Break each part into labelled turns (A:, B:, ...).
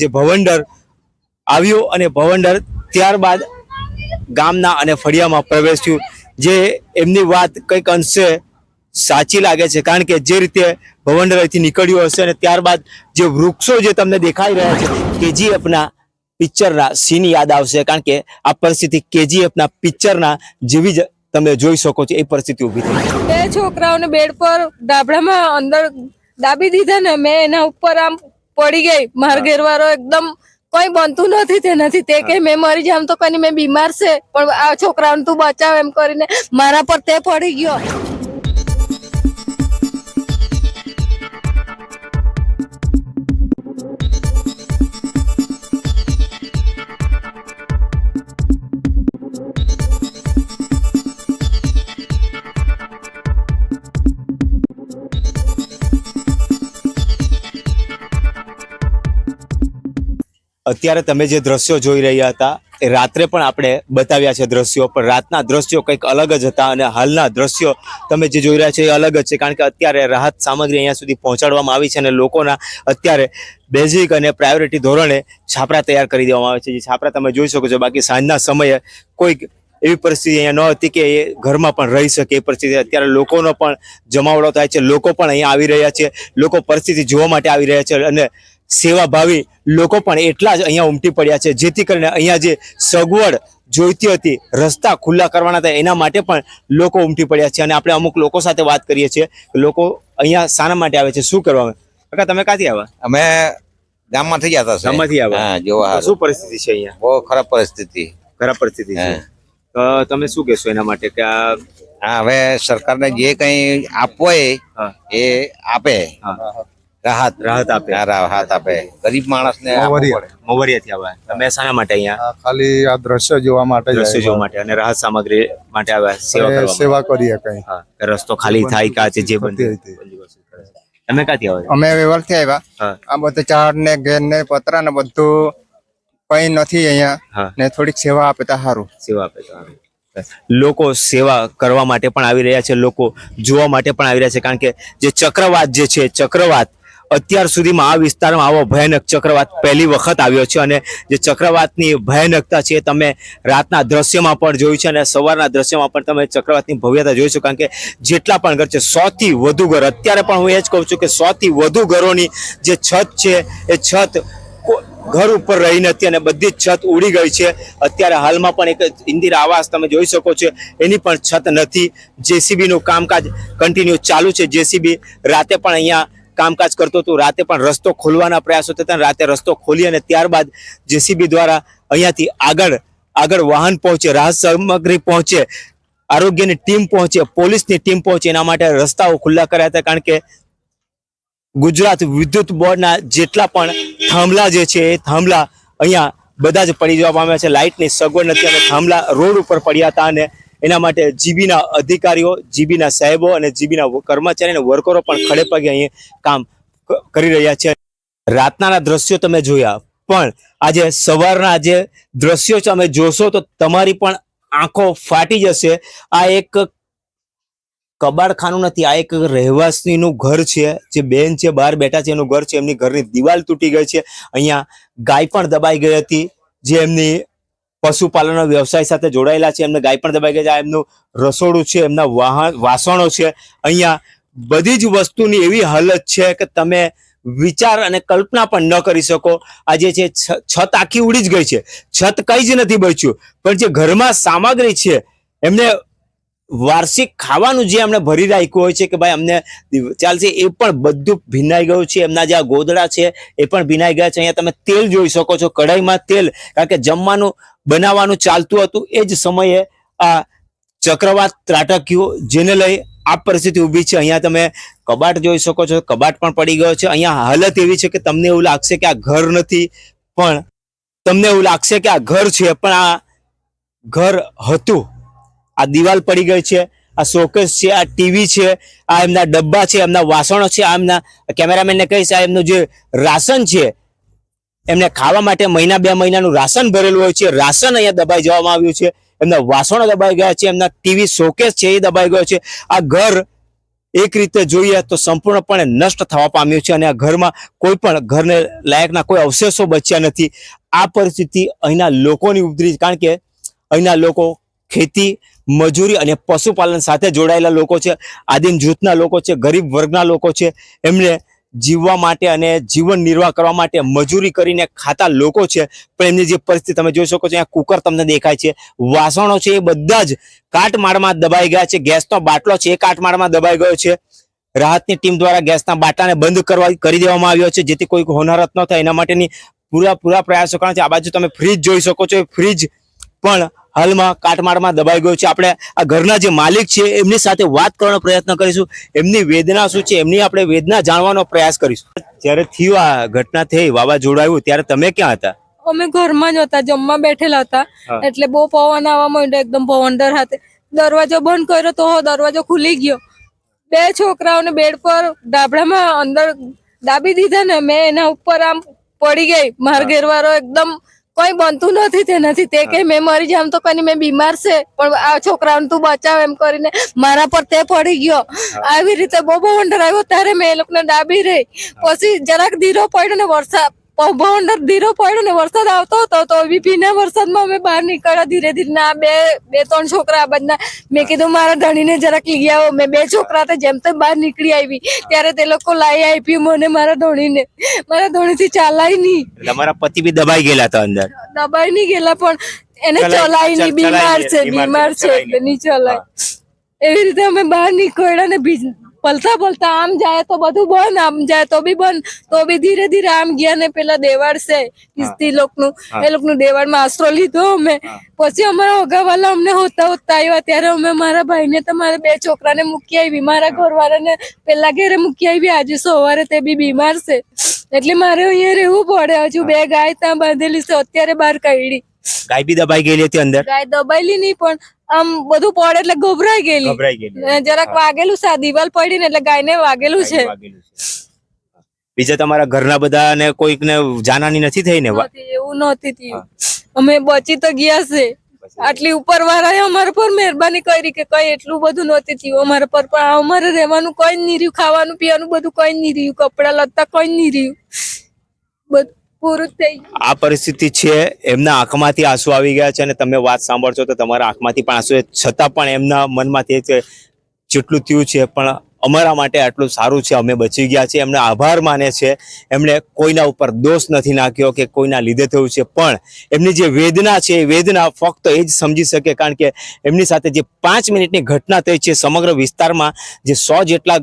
A: જે ભવંડર આવ્યો અને ભવંડર ત્યારબાદ ગામના અને ફળિયામાં પ્રવેશ્યું જે એમની વાત કંઈક અંશે સાચી લાગે છે, કારણ કે જે રીતે ભવંડર અહીંથી નીકળ્યું હશે અને ત્યારબાદ જે વૃક્ષો જે તમને દેખાઈ રહ્યા છે, કેજીએફના પિક્ચરના સીન યાદ આવશે, કારણ કે આ પરિસ્થિતિ કેજીએફના પિક્ચરના જેવી જ તમે જોઈ શકો છો, એ પરિસ્થિતિ ઊભી થઈ
B: બે છોકરાઓને બેડ પર ડાબડામાં અંદર દાબી દીધા ને મેં એના ઉપર આમ પડી ગઈ. માર ઘેરવાળો એકદમ કોઈ બનતું નથી તેનાથી. તે કે મેં મરી જામ તો કઈ મેં બીમાર છે પણ આ છોકરાઓને તું બચાવ એમ કરીને મારા પર તે પડી ગયો.
A: અત્યારે તમે જે દ્રશ્યો જોઈ રહ્યા હતા, એ રાત્રે પણ આપણે બતાવ્યા છે દ્રશ્યો, પણ રાતના દ્રશ્યો કંઈક અલગ જ હતા અને હાલના દ્રશ્યો તમે જે જોઈ રહ્યા છો એ અલગ જ છે, કારણ કે અત્યારે રાહત સામગ્રી અહીંયા સુધી પહોંચાડવામાં આવી છે અને લોકોના અત્યારે બેઝિક અને પ્રાયોરિટી ધોરણે છાપરા તૈયાર કરી દેવામાં આવે છે. જે છાપરા તમે જોઈ શકો છો, બાકી સાંજના સમયે કોઈક એવી પરિસ્થિતિ અહીંયા ન હતી કે એ ઘરમાં પણ રહી શકે. એ પરિસ્થિતિ અત્યારે લોકોનો પણ જમાવડો થાય છે, લોકો પણ અહીંયા આવી રહ્યા છે, લોકો પરિસ્થિતિ જોવા માટે આવી રહ્યા છે અને સેવાભાવી લોકો પણ એટલા જ અહીંયા ઉમટી પડ્યા છે. જેથી કરીને અહીંયા જે સગવડ જોઈતી હતી રસ્તા ખુલ્લા કરવાના હતા એના માટે પણ લોકો ઉમટી પડ્યા છે. અને આપણે અમુક લોકો સાથે વાત કરીએ છીએ લોકો અહીંયા શાના માટે આવે છે. શું કરવા કાકા તમે ક્યાંથી આવ્યા?
C: અમે ગામમાં થઈ ગયા છે
A: ગામમાંથી આવ્યા?
C: હા જોવા
A: શું પરિસ્થિતિ છે અહીંયા?
C: બહુ ખરાબ પરિસ્થિતિ.
A: ખરાબ પરિસ્થિતિ છે. તો તમે શું કહેશો એના માટે કે આ
C: હવે સરકારને જે કંઈ આપવો એ આપે. રાહત
A: રાહત આપે.
C: રાહત આપે. ગરીબ માણસને.
A: મોવરિયાથી આવ્યા તમે શાના માટે અહીંયા?
D: ખાલી આ દ્રશ્ય જોવા માટે
A: દ્રશ્ય જોવા માટે અને રાહત સામગ્રી માટે આવ્યા સેવા
D: સેવા કરીએ કઈ.
A: રસ્તો ખાલી થાય કા છે જે બનતી
D: હતી.
A: તમે ક્યાંથી આવ્યા?
E: અમે વેવલથી આવ્યા. આ બધું ચાર ને ઘેર ને પતરા ને બધું કઈ નથી અહીંયા. ને થોડીક સેવા આપે તો સારું.
A: સેવા આપે તો લોકો સેવા કરવા માટે પણ આવી રહ્યા છે લોકો જોવા માટે પણ આવી રહ્યા છે કારણ કે જે ચક્રવાત જે છે ચક્રવાત અત્યાર સુધીમાં આ વિસ્તારમાં આવો ભયાનક ચક્રવાત પહેલી વખત આવ્યો છે અને જે ચક્રવાતની ભયાનકતા છે તમે રાતના દ્રશ્યમાં પણ જોયું છે અને સવારના દ્રશ્યમાં પણ તમે ચક્રવાતની ભવ્યતા જોઈશું કારણ કે જેટલા પણ ઘર છે, સોથી વધુ ઘર. અત્યારે પણ હું એ જ કહું છું કે સોથી વધુ ઘરોની જે છત છે, એ છત ઘર ઉપર રહી નથી અને બધી જ છત ઉડી ગઈ છે. અત્યારે હાલમાં પણ એક ઇન્દિરા આવાસ તમે જોઈ શકો છો, એની પણ છત નથી. જેસીબીનું કામકાજ કન્ટિન્યુ ચાલુ છે. જેસીબી રાતે પણ અહીંયા કામકાજ કરતો હતો. રાતે પણ રસ્તો ખોલવાના પ્રયાસો થતા રાતે રસ્તો ખોલી અને ત્યારબાદ જેસીબી દ્વારા અહીંયાથી આગળ આગળ વાહન પહોંચે, રાહત સામગ્રી પહોંચે, આરોગ્યની ટીમ પહોંચે, પોલીસની ટીમ પહોંચે. એના માટે રસ્તાઓ ખુલ્લા કર્યા હતા કારણ કે ગુજરાત વિદ્યુત બોર્ડના જેટલા પણ થાંભલા જે છે, એ થાંભલા અહીંયા બધા જ પડી જવા પામ્યા છે. લાઇટની સગવડ નથી અને થાંભલા રોડ ઉપર પડ્યા હતા અને એના માટે જીબીના અધિકારીઓ, જીબીના સાહેબો અને જીબીના કર્મચારી અને વર્કરો પણ ખડે પગે અહીં કામ કરી રહ્યા છે. રાતના દ્રશ્યો તમે જોયા, પણ આજે સવારના જે દ્રશ્યો તમે જોશો તો તમારી પણ આંખો ફાટી જશે. આ એક કબાડખાનું નથી, આ એક રહેવાસીનું ઘર છે, જે બેન છે, બહાર બેઠા છે, એનું ઘર છે, એમની ઘરની દિવાલ તૂટી ગઈ છે. અહીંયા ગાય પણ દબાઈ ગઈ હતી, જે એમની પશુપાલનનો વ્યવસાય સાથે જોડાયેલા છે. એમને ગાય પણ દબાઈ ગયા છે. એમનું રસોડું છે, એમના વાહન, વાસણો છે. અહીંયા બધી જ વસ્તુની એવી હાલત છે કે તમે વિચાર અને કલ્પના પણ ન કરી શકો. આ જે છ- છત આખી ઉડી જ ગઈ છે. છત કઈ જ નથી બચ્યું. પણ જે ઘરમાં સામગ્રી છે, એમને વાર્ષિક ખાવાનું જે એમને ભરી રાખ્યું હોય છે કે ભાઈ અમને ચાલશે, એ પણ બધું ભીનાઈ ગયું છે. એમના જે આ ગોદડા છે, એ પણ ભીનાઈ ગયા છે. અહીંયા તમે તેલ જોઈ શકો છો. કઢાઈમાં તેલ. કારણ કે જમવાનું બનાવવાનું ચાલતું હતું. એ જ સમયે આ ચક્રવાત ત્રાટક્યું, જેને લઈ આ પરિસ્થિતિ ઊભી છે. અહીંયા તમે કબાટ જોઈ શકો છો. કબાટ પણ પડી ગયો છે. અહીંયા હાલત એવી છે કે તમને એવું લાગશે કે આ ઘર નથી, પણ તમને એવું લાગશે કે આ ઘર છે, પણ આ ઘર હતું. આ દિવાલ પડી ગઈ છે. આ શોકેસ છે, આ ટીવી છે, આ એમના ડબ્બા છે, એમના વાસણો છે, આ એમના કેમેરામેનને કહીશ, આ એમનું જે રાશન છે એમને ખાવા માટે મહિના બે મહિનાનું રાશન ભરેલું હોય છે. રાશન અહીંયા દબાઈ જવામાં આવ્યું છે. એમના વાસણો દબાઈ ગયા છે. એમના ટીવી શોકેસ છે એ દબાઈ ગયો છે. આ ઘર એક રીતે જોઈએ તો સંપૂર્ણપણે નષ્ટ થવા પામ્યું છે અને આ ઘરમાં કોઈ પણ ઘરને લાયકના કોઈ અવશેષો બચ્યા નથી. આ પરિસ્થિતિ અહીંના લોકોની ઉપદ્રી કારણ કે અહીંના લોકો ખેતી, મજૂરી અને પશુપાલન સાથે જોડાયેલા લોકો છે. આદિમ જૂથના લોકો છે. ગરીબ વર્ગના લોકો છે. એમને જીવવા માટે અને જીવન નિર્વાહ કરવા માટે મજૂરી કરીને ખાતા લોકો છે. પણ એમની જે પરિસ્થિતિ તમે જોઈ શકો છો, અહીંયા કુકર તમને દેખાય છે. વાસણો છે એ બધા જ કાટમાળમાં દબાઈ ગયા છે. ગેસનો બાટલો છે એ કાટમાળમાં દબાઈ ગયો છે. રાહતની ટીમ દ્વારા ગેસના બાટલાને બંધ કરવા કરી દેવામાં આવ્યો છે, જેથી કોઈ હોનારત ન થાય. એના માટેની પૂરા પૂરા પ્રયાસો કરવા છે. આ બાજુ તમે ફ્રીજ જોઈ શકો છો. એ ફ્રીજ પણ હાલમાં કાટમાળમાં દબાઈ ગયું છે. આપણે આ ઘરના જે માલિક છે એમની સાથે વાત કરવાનો પ્રયત્ન કરીશું. એમની વેદના શું છે એમની આપણે વેદના જાણવાનો પ્રયાસ કરીશું. જ્યારે થયું આ ઘટના થઈ વાવાઝોડું આવ્યું ત્યારે તમે ક્યાં હતા?
B: અમે ઘરમાં જ હતા જમવા બેઠેલા હતા. એટલે બહુ પવન આવવા માંડ્યો એકદમ પવન ડર હાથે દરવાજો બંધ કર્યો તો દરવાજો ખુલી ગયો. બે છોકરાઓને બેડ પર ડાબડામાં અંદર દાબી દીધા ને મેં એના ઉપર આમ પડી ગઈ. માર ઘેરવાળો એકદમ કોઈ બનતું નથી તેનાથી તે કે મેં મરી જામ તો કઈ મેં બીમાર છે પણ આ છોકરાઓને તું બચાવ એમ કરીને મારા પર તે પડી ગયો. આવી રીતે બહુ બહુ અંડર આવ્યો ત્યારે મેં એ લોકોને ડાબી રહી. પછી જરાક ધીરો પડ્યો ને વરસાદ. વંડર ધીરો પડ્યો ને વરસાદ આવતો હતો તો બી ભીના વરસાદમાં અમે બહાર નીકળ્યા ધીરે ધીરે. ના બે બે ત્રણ છોકરા બધા મેં કીધું મારા ધણીને જરાક લઈ આવો. મેં બે છોકરા જેમ તેમ બહાર નીકળી આવી. ત્યારે તે લોકો લાવી આપ્યું મને મારા ધણીને. મારા ધણીથી ચાલાય નહીં
A: તમારા પતિ બી દબાઈ ગયેલા હતા અંદર.
B: દબાઈ નહીં ગયેલા પણ એને
A: ચલાય-
B: નહીં બીમાર છે
A: બીમાર છે,
B: એટલે નહીં ચલાય. એવી રીતે અમે બહાર નીકળ્યા ને પલતા પલતા આમ જાય તો બધું બંધ આમ જાય તો બી બંધ. તો બી ધીરે ધીરે આમ ગયા ને પેલા દેવાડ છે કિસ્તી લોકનું. એ લોકનું દેવાડમાં આશરો લીધો અમે. પછી અમારા ઓગાવાલા અમને હોતા હોતા આવ્યા ત્યારે અમે મારા ભાઈને તો મારા બે છોકરાને મૂકી આવી મારા ઘરવાળાને પેલા ઘેરે મૂકી આવી આજે સવારે તે બી બીમાર છે. એટલે મારે અહીંયા રહેવું પડે. હજુ બે ગાય ત્યાં બાંધેલી છે. અત્યારે બહાર કાઢી.
A: ગાય બી દબાઈ ગયેલી હતી અંદર?
B: ગાય દબાયેલી નહીં પણ આમ બધું પડે એટલે ગભરાઈ ગયેલી.
A: ગભરાઈ ગયેલી.
B: જરાક વાગેલું છે દિવાલ પડી ને એટલે ગાયને વાગેલું છે.
A: બીજા તમારા ઘરના બધા ને કોઈકને જાનાની નથી થઈ ને?
B: એવું નહોતી થયું. અમે બચી તો ગયા છે. આટલી ઉપર વાળાએ અમારા પર મહેરબાની કરી કે કઈ એટલું બધું નહોતી થયું અમારા પર પણ અમારે રહેવાનું કઈ નહીં રહ્યું ખાવાનું પીવાનું બધું કઈ નહીં રહ્યું કપડા લત્તા કઈ નહીં રહ્યું. બધું
A: આ પરિસ્થિતિ છે, એમના આંખમાંથી આંસુ આવી ગયા છે અને તમે વાત સાંભળશો તો તમારા આંખમાંથી પણ આંસુ છતાં પણ એમના મનમાંથી જેટલું થયું છે, પણ અમારા માટે આટલું સારું છે. અમે બચી ગયા છીએ. એમને આભાર માને છે. એમણે કોઈના ઉપર દોષ નથી નાખ્યો કે કોઈના લીધે થયું છે. પણ એમની જે વેદના છે, એ વેદના ફક્ત એ જ સમજી શકે કારણ કે એમની સાથે જે પાંચ મિનિટની ઘટના થઈ છે સમગ્ર વિસ્તારમાં, જે સો જેટલા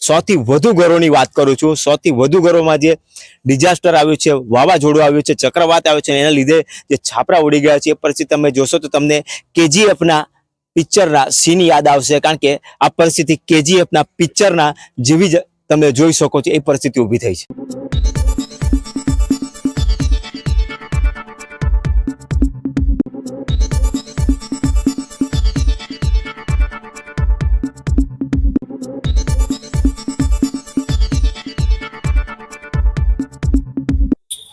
A: સૌથી વધુ ઘરોની વાત કરું છું. સૌથી વધુ ઘરોમાં જે ડિઝાસ્ટર આવ્યું છે, વાવાઝોડું આવ્યું છે, ચક્રવાત આવ્યો છે, એના લીધે જે છાપરા ઉડી ગયા છે, એ પરિસ્થિતિ તમે જોશો તો તમને કેજીએફના પિક્ચરના સીન યાદ આવશે. કારણ કે આ પરિસ્થિતિ કેજીએફના પિક્ચરના જેવી જ તમે જોઈ શકો છો, એ પરિસ્થિતિ ઊભી થઈ છે.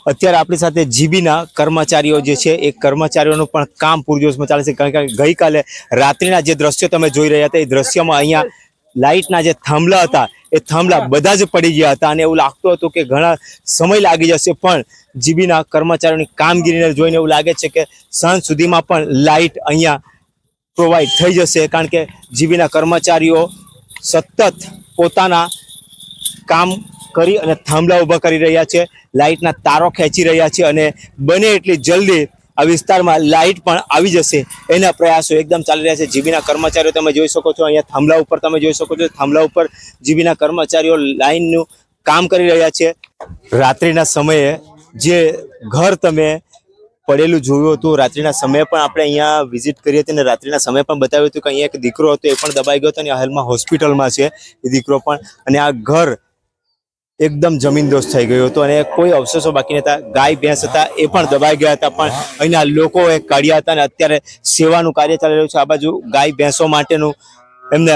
A: અત્યારે આપણી સાથે જીબીના કર્મચારીઓ જે છે એ કર્મચારીઓનું પણ કામ પૂરજોશમાં ચાલે છે. કારણ કે ગઈકાલે રાત્રિના જે દ્રશ્યો તમે જોઈ રહ્યા હતા એ દ્રશ્યમાં અહીંયા લાઇટના જે થાંભલા હતા એ થાંભલા બધા જ પડી ગયા હતા અને એવું લાગતું હતું કે ઘણા સમય લાગી જશે પણ જીબીના કર્મચારીઓની કામગીરીને જોઈને એવું લાગે છે કે સાંજ સુધીમાં પણ લાઇટ અહીંયા પ્રોવાઈડ થઈ જશે. કારણ કે જીબીના કર્મચારીઓ સતત પોતાના કામ કરી અને થાંભલા ઊભા કરી રહ્યા છે. લાઇટના તારો ખેંચી રહ્યા છે અને બને એટલી જલ્દી આ વિસ્તારમાં લાઇટ પણ આવી જશે એના પ્રયાસો એકદમ ચાલી રહ્યા છે. જીબીના કર્મચારીઓ તમે જોઈ શકો છો, અહીંયા થાંભલા ઉપર તમે જોઈ શકો છો, થાંભલા ઉપર જીબીના કર્મચારીઓ લાઇનનું કામ કરી રહ્યા છે. રાત્રિના સમયે જે ઘર તમે પડેલું જોયું હતું, રાત્રિના સમયે પણ આપણે અહીંયા વિઝિટ કરી હતી અને રાત્રિના સમયે પણ બતાવ્યું હતું કે અહીંયા એક દીકરો હતો, એ પણ દબાઈ ગયો હતો અને હાલમાં હોસ્પિટલમાં છે. એ દીકરો પણ અને આ ઘર એકદમ જમીનદોસ્ત થઈ ગયો હતો અને કોઈ અવશેષો બાકી નતા ગાય, ભેંસ હતા, એ પણ દબાઈ ગયા હતા, પણ અહીંના લોકોએ કાઢ્યા હતા અને અત્યારે સેવાનું કાર્ય ચાલી રહ્યું છે. આ બાજુ ગાય, ભેંસો માટેનું એમને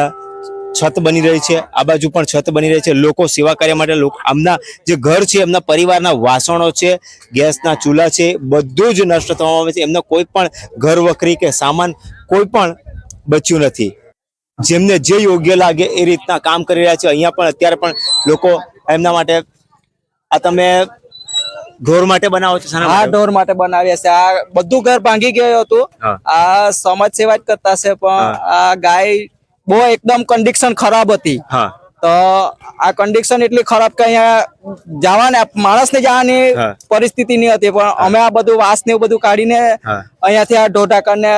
A: છત બની રહી છે. આ બાજુ પણ છત બની રહી છે. લોકો સેવા કાર્ય માટે, લોકો આમના જે ઘર છે, એમના પરિવારના વાસણો છે, ગેસના ચૂલા છે, બધું જ નષ્ટ થવામાં આવે છે. એમને કોઈ પણ ઘર, વખરી કે સામાન કોઈ પણ બચ્યું નથી. જેમને જે યોગ્ય લાગે એ રીતના કામ કરી રહ્યા છે. અહીંયા પણ અત્યારે પણ લોકો એમના માટે આ તમે ઢોર માટે બનાવો છો
F: આ ઢોર માટે બનાવ્યા છે આ બધું ઘર ભાંગી ગયું હતું. આ સમાજ સેવા જ કરતા છે પણ આ ગાય બહુ એકદમ કન્ડિશન ખરાબ હતી. તો આ કન્ડિશન એટલી ખરાબ કે અહીંયા જવાને માણસ ને જવાની પરિસ્થિતિ નહીં હતી પણ અમે આ બધું વાસ ને એવું બધું કાઢીને. અહીંયાથી આ ઢોઢાકર કરીને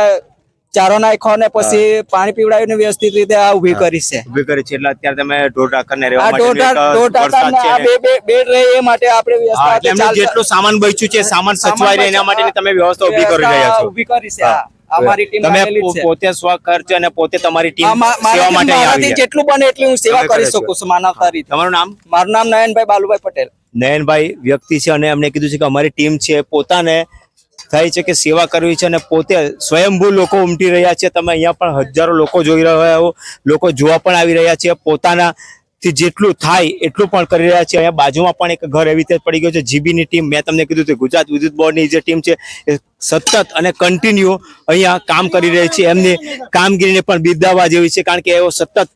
F: ચારો નાખ્યો ને પછી પાણી પીવડાવીને વ્યવસ્થિત રીતે આ ઊભી કરી છે.
A: ઊભી કરી છે. એટલે અત્યારે તમે ઢોર ઢાકરને રહેવા માટે
F: આ બે બે બેડ રહે એ માટે આપણે વ્યવસ્થા
A: જેટલું સામાન બચ્યું છે સામાન સચવાય રહે એના માટે તમે વ્યવસ્થા ઊભી કરી રહ્યા છો.
F: ઊભી કરી છે. અમારી ટીમ
A: તમે પોતે સ્વખર્ચ અને પોતે તમારી ટીમ સેવા માટે આવી
F: જેટલું બને એટલી હું સેવા કરી શકું છું માનવતા રીતે.
A: તમારું નામ?
F: મારું નામ નયનભાઈ બાલુભાઈ પટેલ.
A: નયનભાઈ વ્યક્તિ છે અને એમને કીધું છે કે અમારી ટીમ છે પોતાને થાય છે કે સેવા કરવી છે અને પોતે સ્વયંભૂ લોકો ઉમટી રહ્યા છે. તમે અહીંયા પણ હજારો લોકો જોઈ રહ્યા હો. લોકો જોવા પણ આવી રહ્યા છે. પોતાના થી જેટલું થાય એટલું પણ કરી રહ્યા છે. અહીંયા બાજુમાં પણ એક ઘર એવી રીતે પડી ગયું છે. જીબીની ટીમ, મેં તમને કીધું હતું ગુજરાત વિદ્યુત બોર્ડની જે ટીમ છે, એ સતત અને કન્ટિન્યુ અહીંયા કામ કરી રહી છે. એમની કામગીરીને પણ બિરદાવવા જેવી છે. કારણ કે એઓ સતત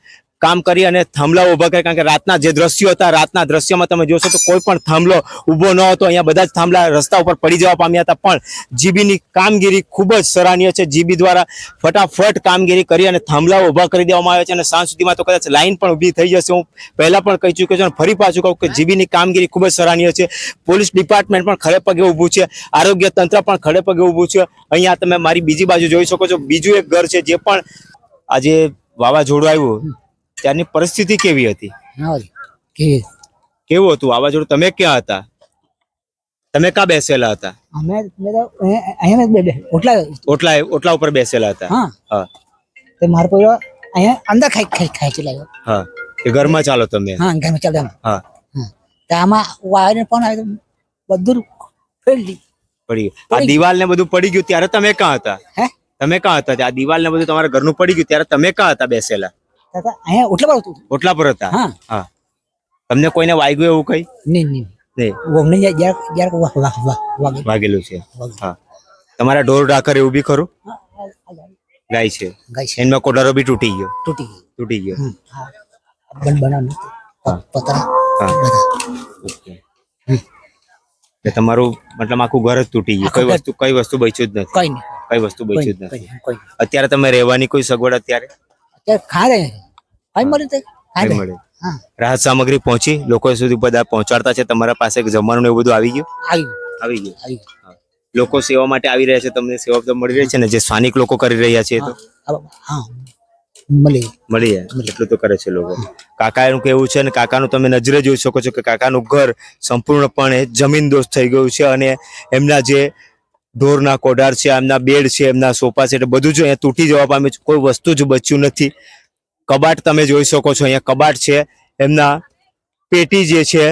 A: કામ કરી અને થાંભલા ઊભા કરે કારણ કે રાતના જે દ્રશ્યો હતા, રાતના દ્રશ્યમાં તમે જોશો તો કોઈ પણ થાંભલો ઊભો ન હતો. અહીંયા બધા જ થાંભલા રસ્તા ઉપર પડી જવા પામ્યા હતા. પણ જીબીની કામગીરી ખૂબ જ સરાહનીય છે. જીબી દ્વારા ફટાફટ કામગીરી કરી અને થાંભલાઓ ઊભા કરી દેવામાં આવ્યા છે અને સાંજ સુધીમાં તો કદાચ લાઈન પણ ઊભી થઈ જશે. હું પહેલાં પણ કહી ચૂક્યો છું અને ફરી પાછું કહું કે જીબીની કામગીરી ખૂબ જ સરાહનીય છે. પોલીસ ડિપાર્ટમેન્ટ પણ ખડે પગે ઊભું છે. આરોગ્ય તંત્ર પણ ખડે પગે ઊભું છે. અહીંયા તમે મારી બીજી બાજુ જોઈ શકો છો. બીજું એક ઘર છે જે પણ આજે વાવાઝોડું આવ્યું. ત્યારની પરિસ્થિતિ કેવી હતી? કેવું હતું? વાવાઝોડું? તમે ક્યાં હતા? તમે ક્યાં બેસેલા હતા?
G: અમે ઓટલા
A: ઓટલા ઓટલા ઉપર બેસેલા હતા?
G: હા.
A: હા.
G: તે મારો પોયો અહીંયા અંદર ખાઈ ખાઈ ખાઈ ચલાવ્યો.
A: હા. એ ઘરમાં ચાલો તમે?
G: હા ઘરમાં ચાલો
A: હા.
G: હા. તો આમાં વાયર પણ આવ્યો બધું ફેલી
A: પડી ગયું. આ દિવાલ ને બધું પડી ગયું ત્યારે તમે ક્યાં હતા?
G: હે?
A: તમે ક્યાં હતા? આ દિવાલ ને બધું તમારા ઘરનું પડી ગયું ત્યારે તમે ક્યાં હતા બેસેલા?
G: તો અહીંયા ઓટલા પર હતું.
A: ઓટલા પર હતા?
G: હા.
A: હા. તમને કોઈને વાગ્યું એવું કઈ?
G: નહીં નહીં.
A: નહીં.
G: વાગે
A: વાગેલું. છે. હા. તમારા ઢોર ડાકર એવું બી ખરું? ગાય. છે.
G: ગાય છે.
A: એમાં કોડારો બી તૂટી ગયો.
G: તૂટી ગયો.
A: તૂટી ગયો.
G: બન
A: બનાવ
G: પતરા.
A: ઓકે. તમારું મતલબ આખું ઘર જ તૂટી ગયું. કઈ વસ્તુ કઈ વસ્તુ બચ્યું જ નથી.
G: કઈ
A: વસ્તુ બચ્યું જ નથી. અત્યારે તમે રહેવાની કોઈ સગવડ અત્યારે?
G: અત્યારે ખા તે?
A: રાહત સામગ્રી પહોંચી લોકો સુધી બધા પહોંચાડતા છે. તમારા પાસે જમવાનું એવું બધું આવી ગયું?
G: આવી
A: ગયું.
G: આવી ગયું.
A: લોકો સેવા માટે આવી રહ્યા છે. તમને સેવા તો મળી રહી છે ને? જે સ્થાનિક લોકો કરી રહ્યા છે તો?
G: હા. મળી
A: મળી જાય. એટલું તો કરે છે લોકો. કાકાનું કેવું છે અને કાકાનું તમે નજરે જોઈ શકો છો કે કાકાનું ઘર સંપૂર્ણપણે જમીન દોસ્ત થઈ ગયું છે અને એમના જે ઢોરના કોઢાર છે એમના બેડ છે એમના સોફા છે એટલે બધું જ અહીંયા તૂટી જવા પામ્યું છે. કોઈ વસ્તુ જ બચ્યું નથી. કબાટ તમે જોઈ શકો છો, અહીંયા કબાટ છે, એમના પેટી જે છે,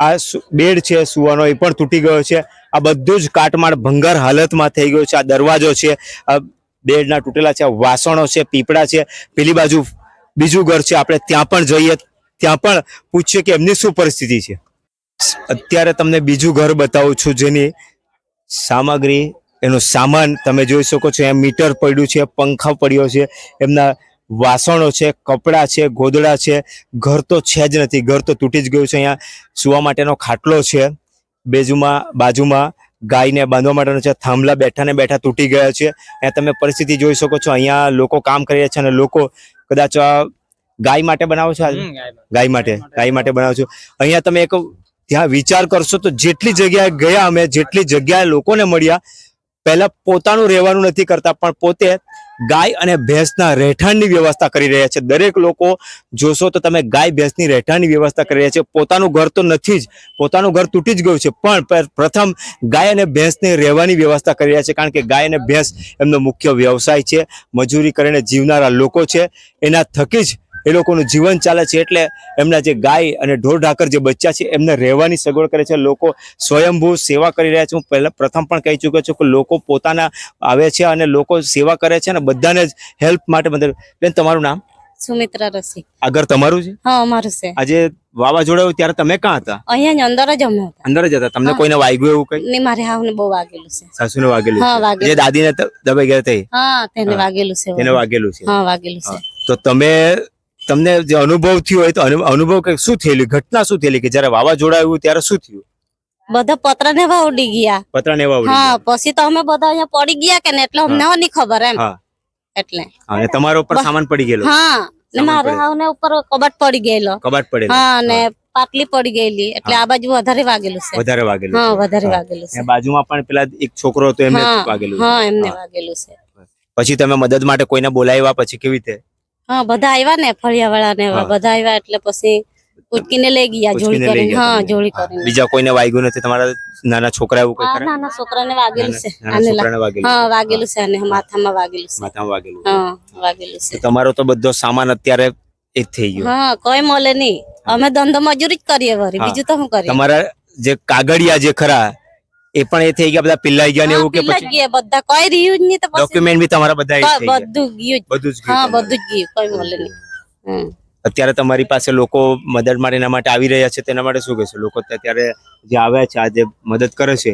A: આ બેડ છે, સુવાનો એ પણ તૂટી ગયો છે. આ બધું જ કાટમાળ ભંગાર હાલતમાં થઈ ગયો છે, આ દરવાજો છે, આ બેડના તૂટેલા છે વાસણો છે, પીપળા છે, પેલી બાજુ બીજું ઘર છે, આપણે ત્યાં પણ જઈએ, ત્યાં પણ પૂછીએ કે એમની શું પરિસ્થિતિ છે. અત્યારે તમને બીજું ઘર બતાવું છું જેની સામગ્રી, એનો સામાન તમે જોઈ શકો છો એમ મીટર પડ્યું છે, પંખા પડ્યો છે, એમના વાસણો છે કપડાં છે ગોદડા છે. ઘર તો છે જ નથી ઘર તો તૂટી જ ગયું છે અહીંયા. સુવા માટેનો ખાટલો છે બેજુમાં બાજુમાં. ગાયને બાંધવા માટેનો છે થાંભલા બેઠા ને બેઠા તૂટી ગયા છે. અહીંયા તમે પરિસ્થિતિ જોઈ શકો છો અહીંયા લોકો કામ કરી રહ્યા છે અને લોકો કદાચ ગાય માટે બનાવો છો ગાય માટે ગાય માટે બનાવો છો. અહીંયા તમે એક ત્યાં વિચાર કરશો તો જેટલી જગ્યાએ ગયા અમે જેટલી જગ્યાએ લોકોને મળ્યા પહેલા પોતાનું રહેવાનું નથી કરતા પણ પોતે ગાય અને ભેંસના રહેઠાણની વ્યવસ્થા કરી રહ્યા છે. દરેક લોકો જોશો તો તમે ગાય, ભેંસની રહેઠાણની વ્યવસ્થા કરી રહ્યા છે. પોતાનું ઘર તો નથી જ, પોતાનું ઘર તૂટી જ ગયું છે, પણ પ્રથમ ગાય અને ભેંસને રહેવાની વ્યવસ્થા કરી રહ્યા છે, કારણ કે ગાય અને ભેંસ એમનો મુખ્ય વ્યવસાય છે. મજૂરી કરીને જીવનારા લોકો છે. એના થકી જ એ લોકોનું જીવન ચાલે છે એટલે એમના જે ગાય અને ઢોર ઢાકર જે બચ્ચા છે એમને રહેવાની સગવડ કરે છે. લોકો સ્વયંભૂ સેવા કરી રહ્યા છે. હું પહેલા પ્રથમ પણ કહી ચૂક્યો છું કે લોકો પોતાના આવે છે અને લોકો સેવા કરે છે અને બધાને જ હેલ્પ માટે મદદ બેન તમારું નામ?
H: સુમિત્રા
A: રસી આગળ તમારું છે?
H: હા અમારું છે.
A: આજે વાવાઝોડા આવ્યું ત્યારે તમે ક્યાં હતા?
H: અહીંયા અંદર જ અમે હતા.
A: અંદર જ હતા. તમને કોઈને વાગ્યું એવું કઈ?
H: નહીં મારે હાવને બહુ વાગેલું છે.
A: સાસુને વાગેલું
H: હા, વાગેલું.
A: જે દાદીને દબાઈ ગયા તે
H: હા તેને વાગેલું છે
A: તેને વાગેલું છે.
H: હા વાગેલું છે.
A: તો તમે તમને જે અનુભવ થયો હોય તો અનુભવ કે શું થયેલું ઘટના શું થયેલી કે જયારે વાવાઝોડા આવ્યું ત્યારે શું થયું?
H: બધા પતરા ને એવા ઉડી ગયા.
A: પતરા ને એવા
H: હા પછી તો અમે બધા અહીંયા પડી ગયા કે ને એટલે અમને નહીં ખબર એમ. એટલે.
A: અને તમારા ઉપર સામાન પડી ગયેલો?
H: હા ને મારા હાવને ઉપર કબાટ પડી ગયેલો.
A: કબાટ પડેલો?
H: હા ને પાટલી પડી ગયેલી. એટલે આ બાજુ વધારે વાગેલું છે.
A: વધારે વાગેલું
H: હા વધારે. વાગેલું છે.
A: બાજુમાં પણ પેલા એક છોકરો હતો એમને વાગેલું
H: હા એમને વાગેલું છે.
A: પછી તમે મદદ માટે કોઈને બોલાવ્યા? પછી કેવી રીતે?
H: હા બધા આવ્યા ને ફળિયા વાળા ને બધા આવ્યા એટલે પછી ઉટકીને લઈ ગયા જોડી કરીને. હા જોડી. કરીને.
A: બીજા કોઈને વાગ્યું નથી? તમારા નાના છોકરા એવું કઈ?
H: નાના છોકરાને વાગેલું છે આને હા વાગેલું છે અને માથામાં વાગેલું છે.
A: માથામાં વાગેલું છે.
H: હા વાગેલું છે.
A: તમારો તો બધો સામાન અત્યારે એ થઈ ગયો.
H: હા કોઈ મળે નહીં. અમે ધંધો મજૂરી જ કરીએ
A: વરી
H: બીજું તો શું કરીએ?
A: તમારા જે કાગળિયા જે ખરા એ પણ એ થઈ ગયા બધા પિલ્લાઈ ગયા ને એવું કે પછી?
H: ગયા બધા. કોઈ રહ્યું જ નહીં તો
A: ડોક્યુમેન્ટ બી તમારા બધા એ થઈ
H: બધું ગયું જ.
A: બધું જ
H: હા બધું જ ગયું કોઈ મળે નહીં.
A: અત્યારે તમારી પાસે લોકો મદદ માટે એના માટે આવી રહ્યા છે તેના માટે શું કહેશો? લોકો અત્યારે જે આવ્યા છે આ જે મદદ કરે છે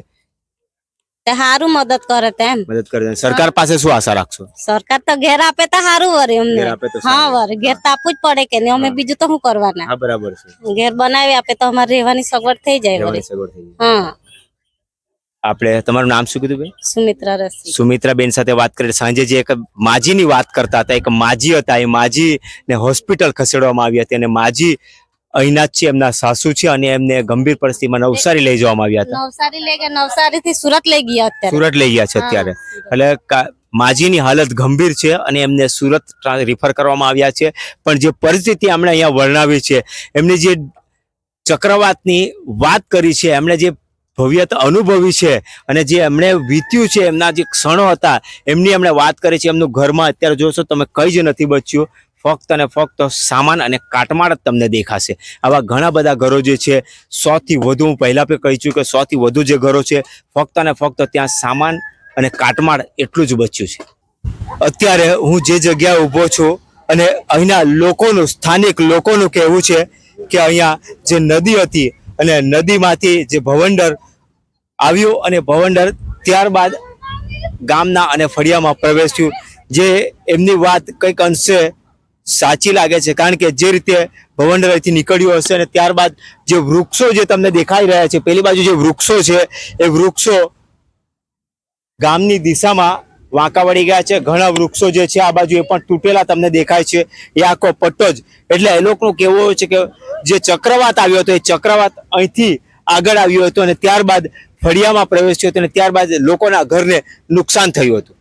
H: તે સારું મદદ કરે તેમ
A: મદદ કરે સરકાર પાસે શું આશા રાખશો?
H: સરકાર તો ઘેર આપે તો સારું વરે અમને.
A: આપે
H: હા વરે. ઘેર તો આપવું જ પડે કે નહીં. અમે બીજું તો શું કરવાના?
A: હા બરાબર છે.
H: ઘેર બનાવી આપે તો અમારે રહેવાની સગવડ થઈ જાય
A: વરે સગવડ થઈ જાય.
H: હા.
A: આપણે તમારું નામ શું કીધું ભાઈ?
H: સુમિત્રા રસી
A: સુમિત્રા બેન સાથે વાત કરી. સાંજે જે એક માજીની વાત કરતા હતા એક માજી હતા એ માજી ને હોસ્પિટલ ખસેડવામાં આવી હતી અને માજી અહીંના છે એમના સાસુ છે અને એમને ગંભીર પરિસ્થિતિમાં નવસારી લઈ જવામાં આવ્યા હતા.
H: નવસારી લઈ ગયા નવસારી થી સુરત લઈ ગયા અત્યારે.
A: સુરત લઈ ગયા છે અત્યારે. એટલે માજીની હાલત ગંભીર છે અને એમને સુરત રિફર કરવામાં આવ્યા છે. પણ જે પરિસ્થિતિ એમણે અહીંયા વર્ણવી છે એમની જે ચક્રવાતની વાત કરી છે એમણે જે ભવ્યતા અનુભવી છે અને જે એમણે વીત્યું છે, એમના જે ક્ષણો હતા, એમની એમણે વાત કરી છે, એમનું ઘરમાં અત્યારે જોશો તમે કંઈ જ નથી બચ્યું. ફક્ત અને ફક્ત સામાન અને કાટમાળ જ તમને દેખાશે. આવા ઘણા બધા ઘરો જે છે, સોથી વધુ હું પહેલાં પણ કહી છું કે સોથી વધુ જે ઘરો છે, ફક્ત અને ફક્ત ત્યાં સામાન અને કાટમાળ એટલું જ બચ્યું છે. અત્યારે હું જે જગ્યાએ ઊભો છું અને અહીંના લોકોનું, સ્થાનિક લોકોનું કહેવું છે કે અહીંયા જે નદી હતી અને નદીમાંથી જે ભવંડર આવ્યું અને ભવંડર ત્યારબાદ ગામના અને ફળિયામાં પ્રવેશ્યું જે એમની વાત કંઈક અંશે સાચી લાગે છે, કારણ કે જે રીતે ભવંડર અહીંથી નીકળ્યું હશે અને ત્યારબાદ જે વૃક્ષો જે તમને દેખાઈ રહ્યા છે, પેલી બાજુ જે વૃક્ષો છે, એ વૃક્ષો ગામની દિશામાં વાંકા વળી ગયા છે. ઘણા વૃક્ષો જે છે, આ બાજુ એ પણ તૂટેલા તમને દેખાય છે. એ આખો પટ્ટો જ. એટલે એ લોકોનું કેવું છે કે જે ચક્રવાત આવ્યો હતો, એ ચક્રવાત અહીંથી આગળ આવ્યો હતો અને ત્યારબાદ ફળિયામાં પ્રવેશ્યો હતો અને ત્યારબાદ લોકોના ઘરને નુકસાન થયું હતું.